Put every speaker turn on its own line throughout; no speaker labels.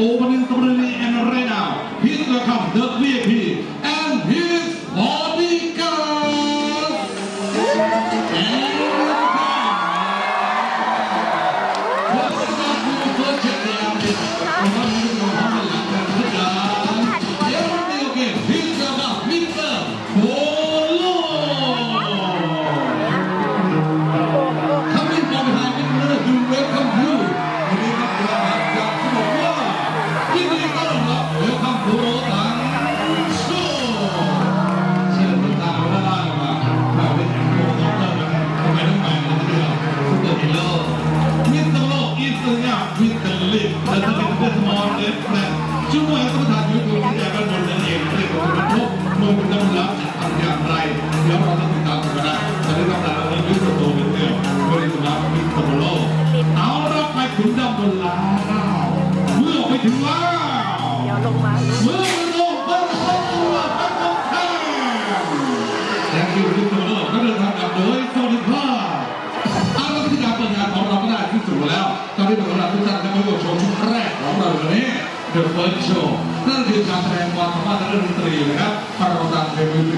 Opening the importante, muy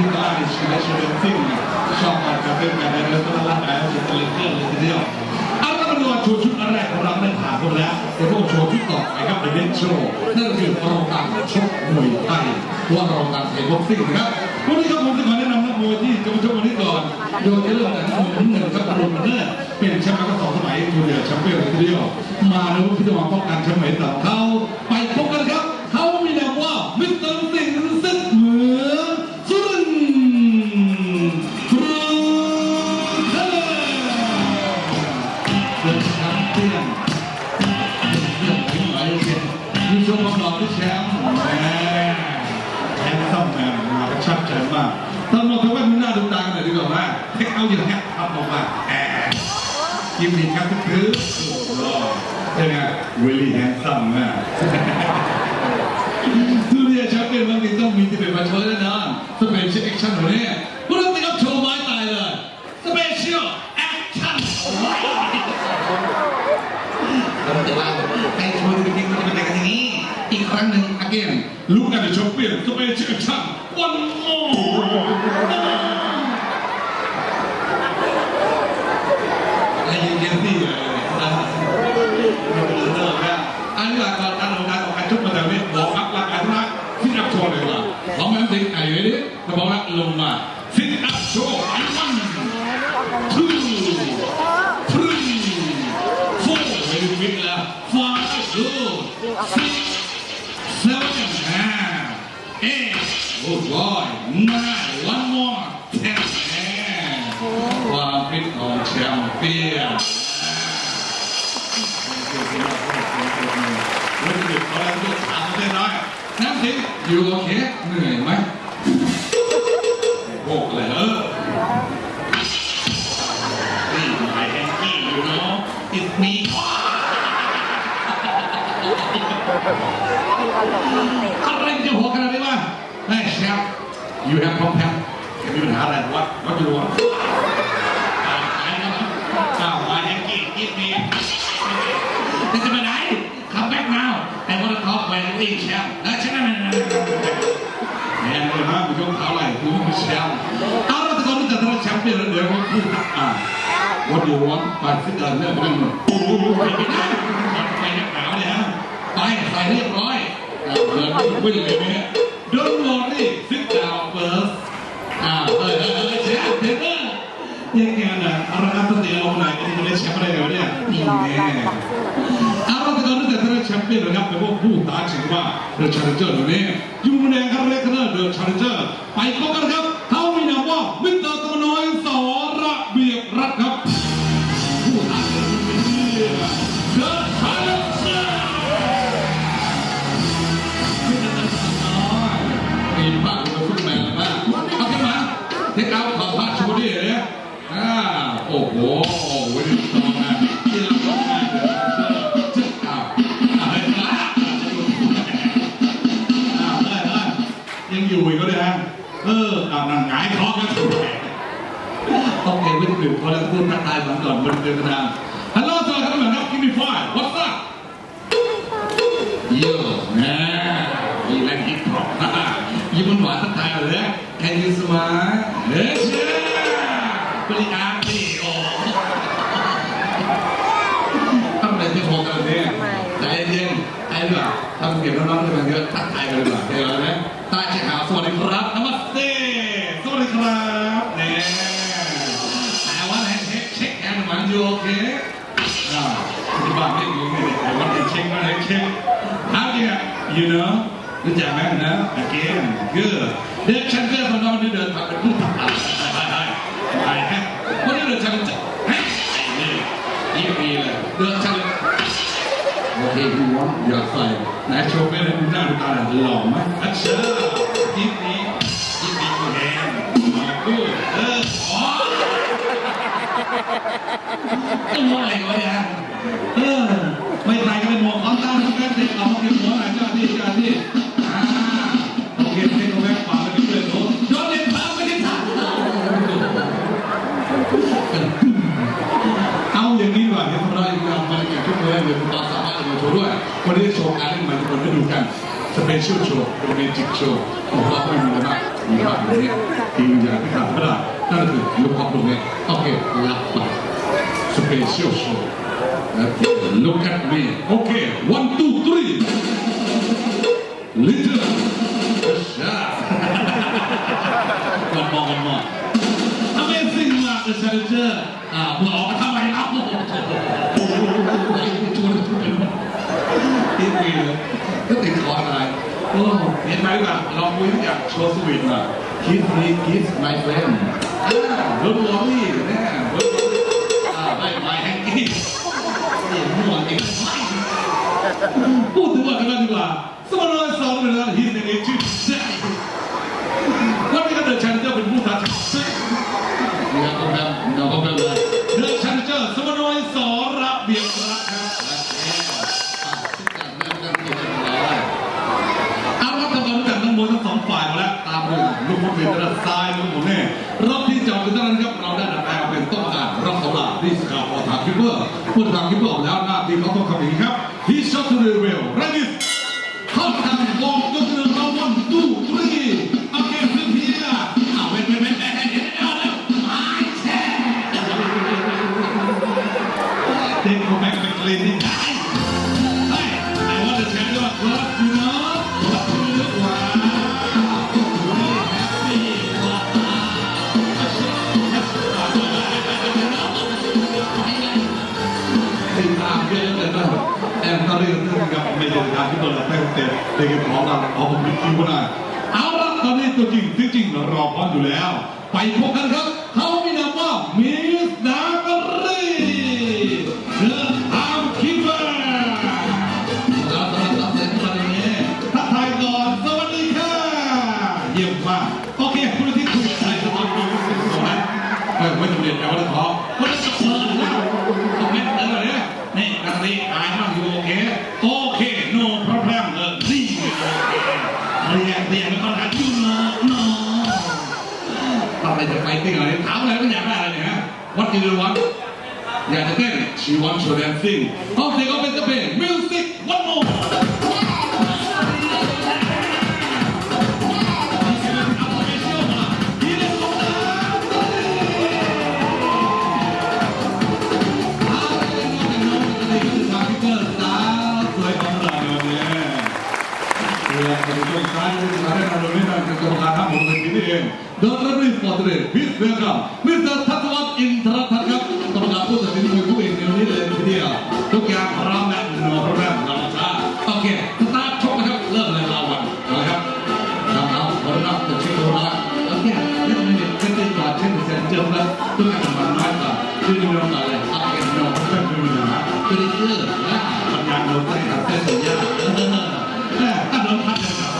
ที่ตลาดชีวิตชีวิตซึ่งชอบการะเป็นแบบนี้ก็รับแล้วจะเป็นเรื่องเลยทีเดียวเอาละมาดูโชุดชุดแรกของเราได้ผ่านหมดแล้วเดี๋ยวพวกโชว์ที่ต่อไปครับในเบนโชว์นั่นคือรองการชกมวยไทยว่ารองการเทคนซิ่งนะครับวันนี้ครับผมจะขอแนะนำนักมวยที่จะมาชกวันนี้ก่อนโดยจะเริ่มจากนักมวยหนึ่งครับอารมณ์เนอร์เป็นแชมป์มาก็สองสมัยทูเดียวแชมเปี้ยนเลยทีเดียวมาแล้วพิจารณาป้องกันแชมป์ใหม่ต่อเขา Rahimahullah Fit Asho Al-Wan Two Three Four Hãy đừng biết là Five Six Seven à, Eight Oh boy Nine One more Ten Wow, fit on champion Rất nhiều có lẽ tôi thả một tên nói Nam Thị, you okay? Người mấy อะไรจะหัวกันไดนี้วะม่แชมป์อยู่แฮมพร้อมแฮมมีปัญหาอะไรวะวัดจะรู้ว่ะอ้าวมาแฮกกี้ยินเมียจะจะไปไหนขับแบ็กนาวแต่ว่าเขาไปวิ่งแชมป์แล้วใช่ไหมแหมเลยนะผมยกเท้าอหล่ผมเป็นแชมป์เอาละทุกคนจะทำแชมป์เปี้ยนเดี๋ยวผมพูดอะ What do you want? My finger never. ไปใส่เรียบร้อยเดินวิ่งเลยเนี่ย Don't worry sit down first อ่าเออเออเออแชมป์เทเตอร์ยังไงนะอาละครับตั้งแต่ลงไหนก็จะได้แชมป์อะไรเลยเนี่ยนี่แน่อาละตอนนี้แต่ท่านแชมเปี้ยนนะครับเป็นพวกผู้ท้าชิงว่าเดอะชาเลนเจอร์ตัวนี้ยูแดงครับเรคเนอร์เดอะชาเลนเจอร์ไปพบกันครับ เคไม่ถึงพอแล้วพูดทักทายมันก่อนบนเดินทางฮัลโหลสวัสดีครับแบบนับกิมมี่ไฟ what's up เยอะนะมีแรงฮิปฮอปยิ้มหวานทักทายเลย Can you smile เฮ้ยเชื่อปริอาร์ตีโอทำอะไรที่โหกันเนี่ยใจเย็นไอ้เรื่องทำเก็บน้องๆด้วยกันเยอะทักทายกันดีกว่าเดี๋ยว จักมนะ again good เด็กฉันเกิดคนน้องที่เดินทางเป็นผู้ทำอะไรไปฮะคนที่เดินทางจะเฮ้ยนี่ยี่ปีเลยเดินทางโอเคพี่วอนอย่าใส่นายโชว์ไม่ได้ดูหน้าดูตาหล่อไหมอัชเชอร์ยิปนี้ยิปนี้กูแฮมมากูเอออ๋อตัวอะไรวะเนี่ย คือคุณตอนสามารถจะมาโชว์ด้วย วันนี้โชว์การเล่นใหม่ทุกคนได้ดูกันสเปเชียลโชว์เป็นเมจิกโชว์ของเราไม่มีอะไรมากมีมากอย่างนี้ทีมอย่างที่ขาดไม่ได้นั่นคือลูกคอปตรงนี้โอเครับไปสเปเชียลโชว์ Look at me. Okay, one, two, three. Little. Shot. one more, one more. Amazing มาก The Challenger อ่ามึงอกทำไมเล่าโอ้โหโอ้โหไอ้จูนที่ปีเลยก็ติดคอตายโอ้ เห็นไหมล่ะลองคุยทุกอย่โชว์สวีทมา Kiss me kiss my friend อ่าเริ่มร้องนี่แน่เริ่มร้ออ่าไม่ไม่แฮงกี้นี่ม่วงจริงพูดถึงว่ากันบ้างดีกว่าสมรอยสองเป็นอะไรที่ในนี้ชื่อแซ่วันนี้ก็เดินชันเจ้าเป็นผู้ท้าชิงนี่ครับผมครับเราก็เป็นเลยเลือกชันเจอร์สมนอยสอระเบียบรักครับ ล้วตามด้วยลูกพุทธเป็นด้านซ้ายลูกผมเนี่รอบที่จอดอยู่ด้านนั้นครับเราได้ดับแปลงเป็นต้องการรับสำหรับที่สกาวพอทามคิปเปอร์พูดทามคิปเปอร์แล้วหน้าที่เขาต้องทำอย่างนี้ครับ he shot to the rail ready hot. เต็มในเกของเราเอาผมเป็นคิวได้เอาละตอนนี้ตัวจริงที่จริงรอพร้อมอยู่แล้ว ไปพบกันครับ เขามีนามว่ามี You want to that thing. Go with the band. Music, one more. Don't let me spot it. Please welcome. ซนเจอร์แล้วตัวการมันมากกว่าชื่อนี้เราอะไรอัพเอ็นโนเพื่อนเป็นปัญหาคือชื่อนะปัญญาโดนใส่กับเส้นสัญญาแต่ถ้าโดนพัดเลยครับ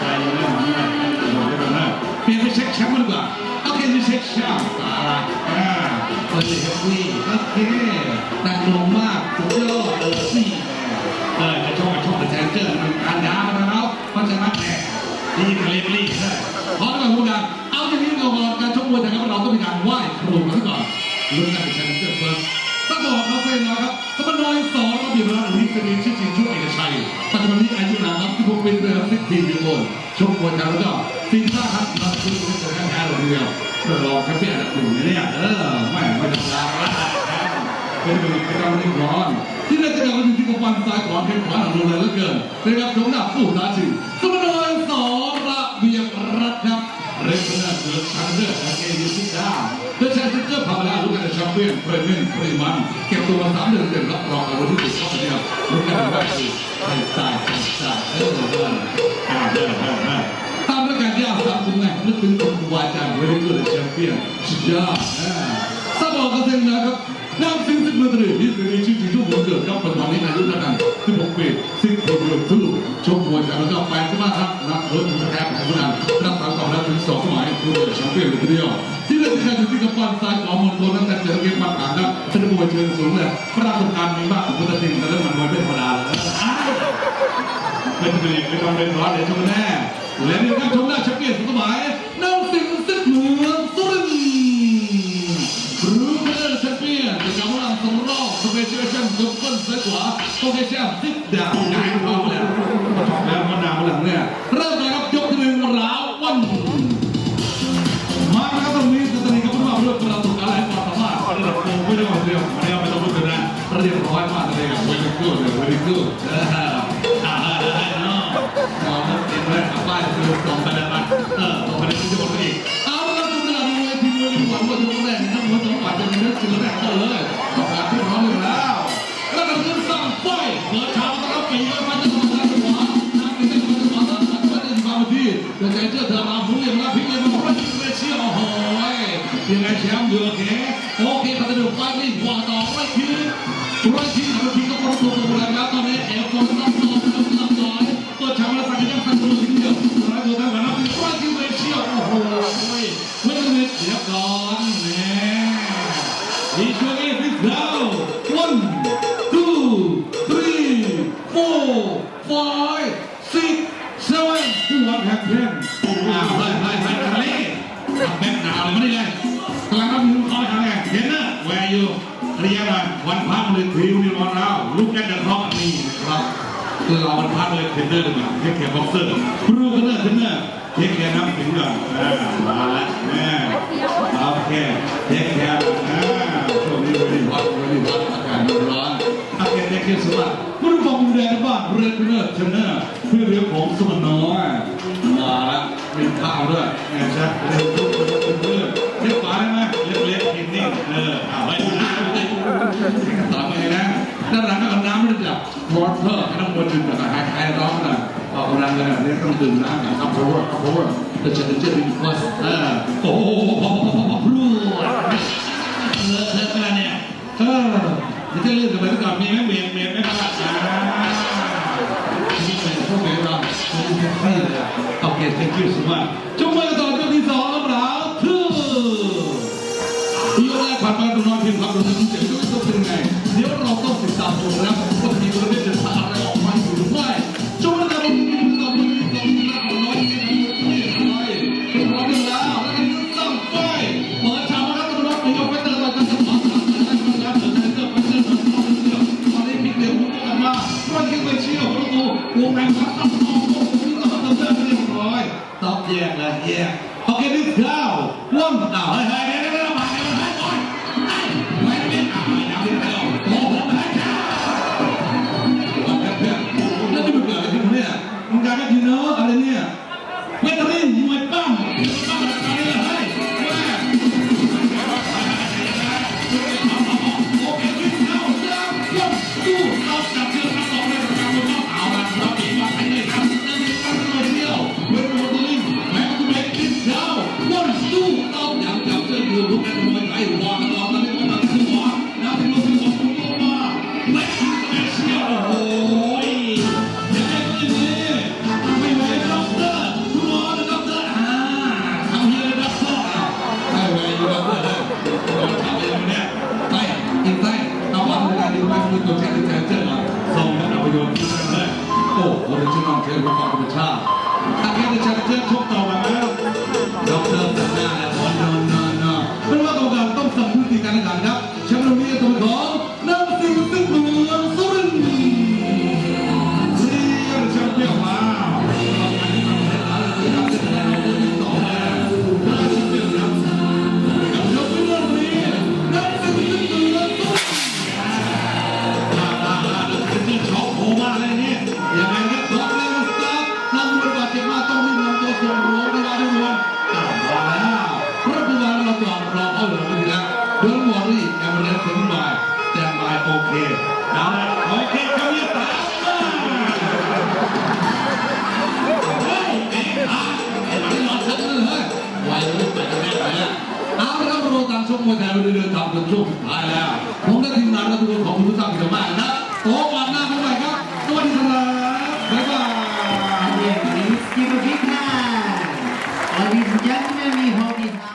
ใจเรื่องนี้โดนได้แบบนั้นเปลี่ยนไปเช็คแชมป์ดีกว่าโอเคไปเช็คแชมป์อ่าเปิดเลยครับพี่โอเค ก่อนลุ้นกันเป็นแชมป์เจอเฟิร์สต้องบอกเขาเป็นนะครับสมนอยสอนระเบียบราชวิทย์ชื่อจริงชื่อเอกชัยปัจจุบันนี้อายุนามครับที่ผมเป็นเบอรือสิบสี่ปีโอนชกมวยกันแล้วก็สินค้าครับเราคือเป็นแชมป์แท้เลยทีเดียวเพื่อรองแชมเปี้ยนหนึ่งเนี่ยเออไม่ไม่ธรรมดาเป็นเป็นเป็นการเรียกร้อนที่ได้จะกลับมาถึงที่กำปั้นซ้ายขวาแข้งขวาหนักลงเลยเหลือเกินนะครับชมหน้าผู้ท้าชิงสมนอยสองระเบียบรัฐครับเรฟเฟอร์เดอร์ชันเดอร์โอเคยูซิด้า เดอร์ชันเดอร์พามาแล้วรู้กันในแชมเปี้ยนเพรเมียนปริมันเก็บตัวมาสามเดือนเต็มรับรองอาไว้ที่สุดเข้าไปเนี่ยรู้กันว่าคือไทยสไตล์ไทยสไตล์เออเออเออเออตามปรายการยาวสามคุณไงนึกถึงคุณวาจาเวทีเกิดแชมเปี้ยนสุดยอดสบอกกันเองนะครับนำสิ่งสิ่งมือถือที่เป็นชื่อจริงทุกคนเกิดกับปัจจุบันนี้อายุเท่ากันที่ผมเป็นสิ่งคนเดียวทุกชมวยกันแล้วก็ไปที่บ้านครับนักรถแทบของนั้นรับสารต่อแล้วถึงสองสมัยคือแชมเปี้ยนเลยทีเดียว ที่เล่นที่ใครอยู่ที่กำปั้นซ้ายขวามณฑลนั้นแต่เจอเกมมาผ่านครับเป็นมวยเชิงสูงเลยประสบการณ์มีมากกว่าพุทธทิงแต่เรื่องมันมวยไม่ธรรมดาเลยเป็นตัวเองเป็นความเป็นร้อนเดี๋ยวชมแน่และนี่ครับชมหน้าแชมเปี้ยนสมัยน้ำสิงห์สิทธิ์เหมืองสุรินทร์รู้เพื่อนแชมเปี้ยนจะกำลังสำรองสเปเชียลแชมป์ซุปเปอร์ซ้ายขวาโปรเกชแชมป์สิบดาวได้พร้อมแล้วแล้ว มาเลยอะเวลิกูดเลยเวลิกูดเอออ่าเนาะมองเห็นไหมป้ายคือตรงไปแล้วมันเออตรงไปแล้วที่จะหมดอีกเอาละครับทุกท่านมวยทีมมวยหวังว่าจะแรกนะมวยจังหวัดจะมีนักศิลป์แรกเข้าเลยต้องการที่พร้อมอยู่แล้วแล้วก็ขึ้นสั่งไฟเปิดฉากต้อนรับปีกมันจะต้องการจังหวะนักกีฬาจะต้องการตัดมาได้มาที่เดี๋ยวใจเจ้าเธอมาผู้เรียนมาพิกเลยมาเพราะที่ไม่เชื่โอ้โหยังไงแชมป์เดือดแขโอเคพัฒนาไฟนี่กว่าำทีก็ประสบความสำเร็จแล้วตอนนี้เอฟโฟน เทรนเนอร์มาเทคแคร์บ็อกเซอร์รูเทรนเนอร์เทรนเนอร์เทคแคร์น้ำถึงก่อนอ่ามาแล้วแม่โอเคเทคแคร์อ่าช่วงนี้วันนี้วัดวันนี้วัดอากาศมันร้อนอากาศเทคแคร์สุดละผู้ดูความดูแลบ้านเรนเทรนเนอร์เทรนเนอร์เพื่อเรื่องของสมน้อยมาแล้วมีข้าวด้วยไงใช่ เนี่ยต้องดื่มน้ำนะครับเพราะว่าเพราะว่าจะจะจะเป็นคอสเออโอ้โหพรูเลอะเทอะมาเนี่ยเออเดี๋ยวจะเลื่อนกันไปก่อนมีไหมเมียนเมียนไหมครับอ่ามีเป็นพวกเมียเราเป็นแท็กซี่เลยโอเค thank you so much จงมาก ระตูวงแรงพัดตั้องโอ้โหนี่ก็เดินเดินเรียบร้อยตบแยกเลยแยกโอเคนี่เก้าวันอ้าวเฮ้ย ญน้องเชิญประกอบธรรมชาติถ้าแค่จะเชิญเชิญชกต่อมาแล้วดอกเริ่มจากหน้าแล้วนอนนอนนอนเป็นว่ากรรมการต้องสัมพุทธิการแข่งขันครับ worry everything by them by okay โอเคเขาเรีตาเยไหเลยเฮ้วัต่ไแม่ไปแล้วเอาละครับเาตช่วงมวยไทยเราเดินทางจนช่วงสุท้ายแล้วผมและทีมงานและทุกคนของคุณผู้ามทุกท่ากนะโอ้วันหน้าเพบกันครับสวัสดีครับบ๊ายบาย Ladies and gentlemen, we hope you